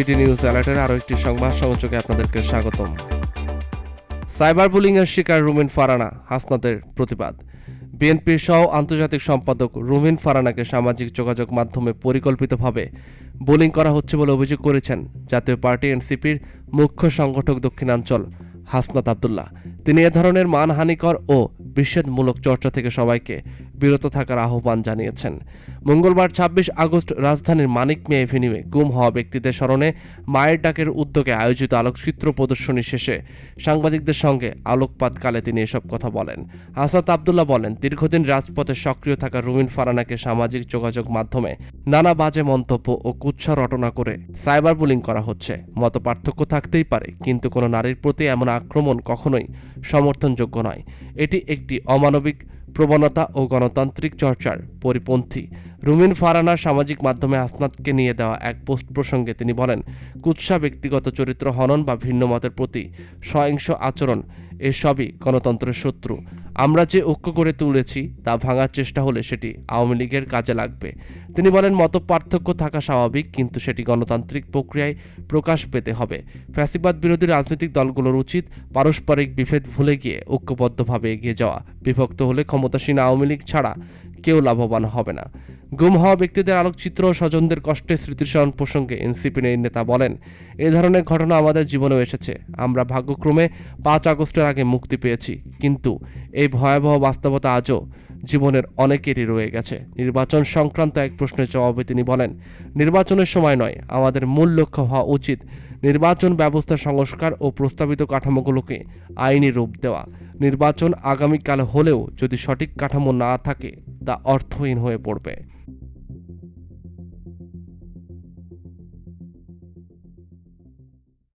BD news অ্যালার্টের আরও একটি সংবাদ সংযোগে আপনাদেরকে স্বাগতম। সাইবার বুলিংয়ের শিকার রুমিন ফারানা, হাসনাতের প্রতিবাদ। বিএনপি সহ আন্তর্জাতিক সম্পাদক রুমিন ফারানাকে সামাজিক যোগাযোগ মাধ্যমে পরিকল্পিতভাবে বোলিং করা হচ্ছে বলে অভিযোগ করেছেন জাতীয় পার্টি এনসিপির মুখ্য সংগঠক দক্ষিণাঞ্চল, হাসনাত আবদুল্লাহ। তিনি এ ধরনের মানহানিকর ও বিচ্ছেদমূলক চর্চা থেকে সবাইকে বিরত থাকার আহ্বান জানিয়েছেন। মঙ্গলবার ছাব্বিশ আগস্ট রাজধানীর মানিক মে এভিনিউয়ে গুম হওয়া ব্যক্তিদের স্মরণে মায়ের ডাকের উদ্যোগে আয়োজিত আলোকচিত্র প্রদর্শনী শেষে সাংবাদিকদের সঙ্গে আলোকপাতকালে তিনি এসব কথা বলেন। হাসাত আবদুল্লাহ বলেন, দীর্ঘদিন রাজপথে সক্রিয় থাকা রুমিন ফারানাকে সামাজিক যোগাযোগ মাধ্যমে নানা বাজে মন্তব্য ও কুৎসা রটনা করে সাইবার বুলিং করা হচ্ছে। মত পার্থক্য থাকতেই পারে, কিন্তু কোনো নারীর প্রতি এমন আক্রমণ কখনোই সমর্থনযোগ্য নয়। এটি একটি অমানবিক প্রবণতা ও গণতান্ত্রিক চর্চার পরিপন্থী। রুমিন ফারানা সামাজিক মাধ্যমে আসনাদকে নিয়ে দেওয়া এক পোস্ট প্রসঙ্গে তিনি বলেন, কুৎসা ব্যক্তিগত চরিত্র হনন বা ভিন্ন মতের প্রতি সহিংস আচরণ, এসবই গণতন্ত্রের শত্রু। আমরা যে ঐক্য করে তুলেছি, তা ভাঙার চেষ্টা হলে সেটি আওয়ামী লীগের কাজে লাগবে। তিনি বলেন মত পার্থক্য থাকা স্বাভাবিক, কিন্তু সেটি গণতান্ত্রিক প্রক্রিয়ায় প্রকাশ পেতে হবে। ফ্যাসিবাদ বিরোধী রাজনৈতিক দলগুলোর উচিত পারস্পরিক বিভেদ ভুলে গিয়ে ঐক্যবদ্ধভাবে এগিয়ে যাওয়া। বিভক্ত হলে ক্ষমতাসীন আওয়ামী লীগ ছাড়া কেউ লাভবান হবে না। গুম হওয়া ব্যক্তিদের আলোকচিত্র স্বজনদের কষ্টে স্মৃতিস্মরণ প্রসঙ্গে এনসিপি নেতা বলেন, এ ধরনের ঘটনা আমাদের জীবনেও এসেছে। আমরা ভাগ্যক্রমে পাঁচ আগস্টের আগে মুক্তি পেয়েছি। কিন্তু এই ভয়াবহ বাস্তবতা আজও জীবনের অনেকেরই রয়ে গেছে। নির্বাচন সংক্রান্ত এক প্রশ্নের জবাবে তিনি বলেন, নির্বাচনের সময় নয়। আমাদের মূল লক্ষ্য হওয়া উচিত নির্বাচন ব্যবস্থা সংস্কার ও প্রস্তাবিত কাঠামোগুলোকে আইনি রূপ দেওয়া। নির্বাচন আগামীকাল হলেও যদি সঠিক কাঠামো না থাকে তা অর্থহীন হয়ে পড়বে।